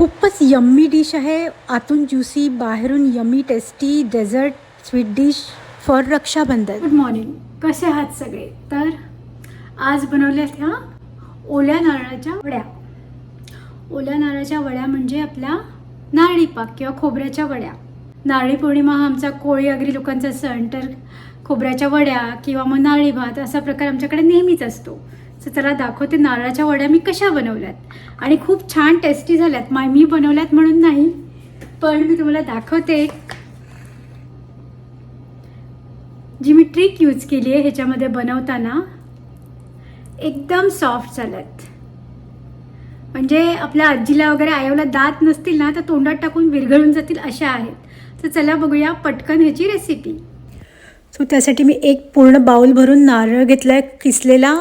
खूपच yummy dish आहे. आतून ज्युसी बाहेरून yummy tasty dessert sweet dish for Rakshabandhan. Good morning कसे आहात सगळे? तर आज बनवल्यात ह्या ओल्या नारळाच्या वड्या. ओल्या नारळाच्या वड्या म्हणजे आपल्या नारळी पाक किंवा खोबऱ्याच्या वड्या. नारळी पौर्णिमा हा आमचा कोळी आगरी लोकांचा सण. तर खोबऱ्याच्या वड्या किंवा मग नारळी भात असा प्रकार आमच्याकडे नेहमीच असतो. तर चला दाखवते नारळाच्या वड्या मी कशा बनवल्यात. आणि खूप छान टेस्टी झाल्यात. माय मी बनवल्यात म्हणून नाही पण मी तुम्हाला दाखवते जी मी ट्रिक यूज केली आहे ह्याच्यामध्ये बनवताना एकदम सॉफ्ट झाल्यात. म्हणजे आपल्या आजीला वगैरे आईला दात नसतील ना तर तोंडात टाकून विरघळून जातील अशा आहेत. तर चला बघूया पटकन ह्याची रेसिपी सो त्यासाठी मी एक पूर्ण बाऊल भरून नारळ घेतला आहे किसलेला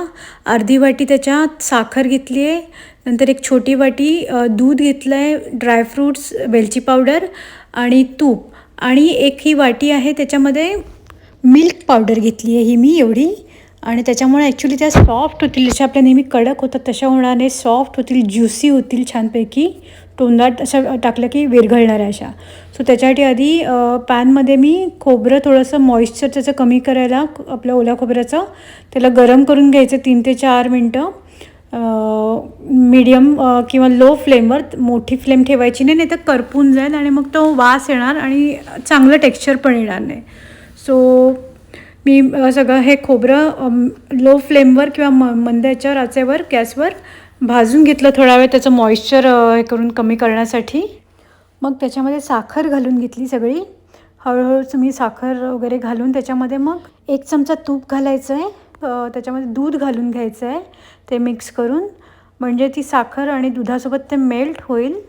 अर्धी वाटी त्याच्यात साखर घेतली आहे नंतर एक छोटी वाटी दूध घेतलं आहे ड्रायफ्रूट्स वेलची पावडर आणि तूप. आणि एक ही वाटी आहे त्याच्यामध्ये मिल्क पावडर घेतली आहे ही मी एवढी. आणि त्याच्यामुळे ॲक्च्युली त्या सॉफ्ट होतील जशा आपल्या नेहमी कडक होतात तशा होणार नाही सॉफ्ट होतील ज्युसी होतील छानपैकी. तोंडात असं टाकलं की विरघळणाऱ्या अशा. सो त्याच्यासाठी आधी पॅनमध्ये मी खोबरं थोडंसं मॉइश्चर त्याचं कमी करायला आपल्या ओल्या खोबऱ्याचं त्याला गरम करून घ्यायचं तीन ते चार मिनटं. मीडियम किंवा लो फ्लेमवर मोठी फ्लेम ठेवायची नाही नाही तर करपून जाईल आणि मग तो वास येणार आणि चांगलं टेक्स्चर पण येणार नाही. सो मी सगळं हे खोबरं लो फ्लेमवर किंवा म मंद याच्यावर आचेवर गॅसवर भाजून घेतलं थोडा वेळ त्याचं मॉइश्चर हे करून कमी करण्यासाठी. मग त्याच्यामध्ये साखर घालून घेतली सगळी. हळूहळू तुम्ही साखर वगैरे घालून त्याच्यामध्ये मग एक चमचा तूप घालायचं आहे त्याच्यामध्ये दूध घालून घ्यायचं आहे ते मिक्स करून. म्हणजे ती साखर आणि दुधासोबत ते मेल्ट होईल.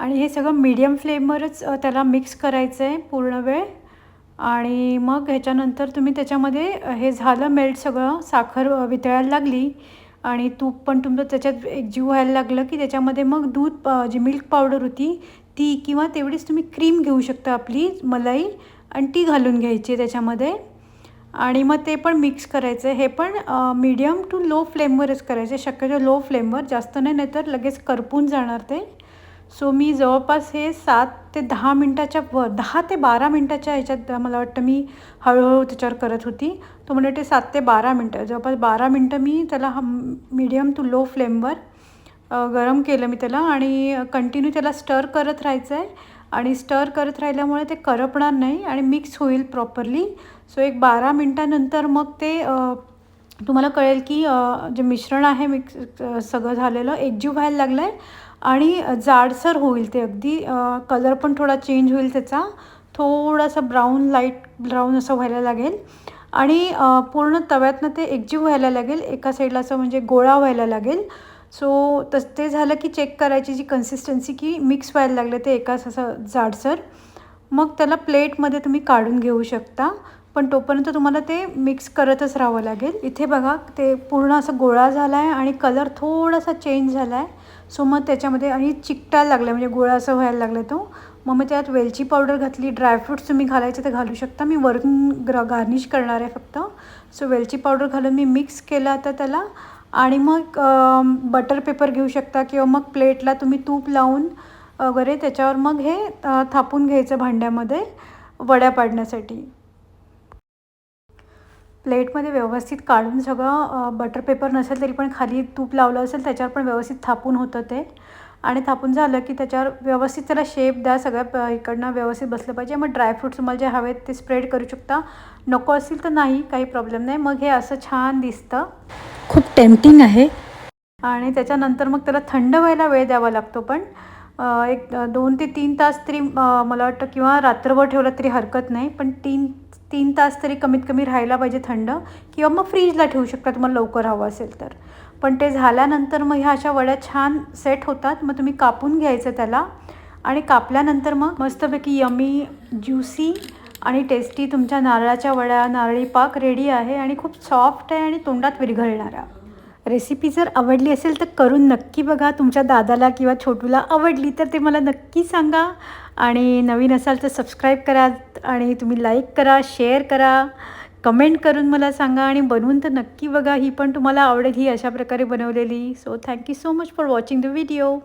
आणि हे सगळं मीडियम फ्लेमवरच त्याला मिक्स करायचं आहे पूर्ण वेळ. आणि मग ह्याच्यानंतर तुम्ही त्याच्यामध्ये हे झालं मेल्ट सगळं साखर वितळायला लागली. आणि तूप पण तुमचं त्याच्यात एकजीव व्हायला लागलं की त्याच्यामध्ये मग दूध जी मिल्क पावडर होती ती किंवा तेवढीच तुम्ही क्रीम घेऊ शकता आपली मलाई आणि ती घालून घ्यायची त्याच्यामध्ये. आणि मग ते पण मिक्स करायचं. हे पण मीडियम टू लो फ्लेमवरच करायचं. शक्यतो लो फ्लेमवर जास्त नाही नाहीतर लगेच करपून जाणार ते. सो मी जवळपास हे सात ते दहा मिनटाच्या वर दहा ते बारा मिनटाच्या ह्याच्यात मला वाटतं मी हळूहळू त्याच्यावर करत होती. तो म्हणजे ते सात ते बारा मिनटं जवळपास बारा मिनटं मी त्याला ह मीडियम टू लो फ्लेमवर गरम केलं मी त्याला आणि कंटिन्यू त्याला स्टर करत राहायचं आहे आणि स्टर करत राहिल्यामुळे ते करपणार नाही आणि मिक्स होईल प्रॉपरली सो एक बारा मिनटानंतर मग ते तुम्हाला कळेल की जे मिश्रण आहे मिक्स सगळं झालेलं एकजीव व्हायला लागलं आहे आणि जाडसर होईल ते अगदी. कलर पण थोडा चेंज होईल त्याचा. थोडासा ब्राऊन लाइट ब्राऊन असं व्हायला लागेल. आणि पूर्ण तव्यातनं ते एकजीव व्हायला लागेल. एका साईडला असं म्हणजे गोळा व्हायला लागेल. सो तस ते झालं की चेक करायची जी कन्सिस्टन्सी की मिक्स व्हायला लागले ते एकाच असं जाडसर. मग त्याला प्लेटमध्ये तुम्ही काढून घेऊ शकता. पण तोपर्यंत तुम्हाला ते मिक्स करतच राहावं लागेल. इथे बघा ते पूर्ण असं गोळा झाला आहे आणि कलर थोडासा चेंज झाला आहे सो मग त्याच्यामध्ये आणि चिकटायला लागलं म्हणजे गोळा असं व्हायला लागलं तो. मग मी त्यात वेलची पावडर घातली. ड्रायफ्रूट्स तुम्ही घालायचे ते घालू शकता. मी वरून ग्र गार्निश करणार आहे फक्त. सो वेलची पावडर घालून मी मिक्स केलं आता त्याला. आणि मग बटर पेपर घेऊ शकता किंवा मग प्लेटला तुम्ही तूप लावून वगैरे त्याच्यावर मग हे थापून घ्यायचं भांड्यामध्ये वड्या पाडण्यासाठी. प्लेटमध्ये व्यवस्थित काढून सगळं बटर पेपर नसेल तरी पण खाली तूप लावलं असेल त्याच्यावर पण व्यवस्थित थापून होतं ते. आणि थापून झालं की त्याच्यावर व्यवस्थित त्याला शेप द्या सगळ्या प- इकडनं व्यवस्थित बसलं पाहिजे. मग ड्रायफ्रूट्स तुम्हाला जे हवेत ते स्प्रेड करू शकता. नको असतील तर नाही काही प्रॉब्लेम नाही. मग हे असं छान दिसतं. खूप टेम्पटिंग आहे. आणि त्याच्यानंतर मग त्याला थंड व्हायला वेळ द्यावा लागतो पण. एक दोन ते तीन तास तरी मला वाटतं किंवा रात्रभर ठेवलं तरी हरकत नाही. पण तीन तीन तास तरी कमीत कमी राहायला पाहिजे थंड किंवा मग फ्रीजला ठेवू शकता तुम्हाला लवकर हवं असेल तर. पण ते झाल्यानंतर मग ह्या अशा वड्या छान सेट होतात मग तुम्ही कापून घ्यायचं त्याला. आणि कापल्यानंतर मग मस्तपैकी यमी ज्युसी आणि टेस्टी तुमच्या नारळाच्या वड्या नारळी पाक रेडी आहे आणि खूप सॉफ्ट आहे आणि तोंडात विरघळणारा रेसिपी जर आवडली असेल तर करून नक्की बघा. तुमच्या दादाला किंवा छोटूला आवडली तर ते मला नक्की सांगा. आणि नवीन असाल तर सबस्क्राईब करा आणि तुम्ही लाईक करा शेअर करा. कमेंट करून मला सांगा आणि बनवून तर नक्की बघा. ही पण तुम्हाला आवडेल ही अशा प्रकारे बनवलेली. So thank you so much for watching the video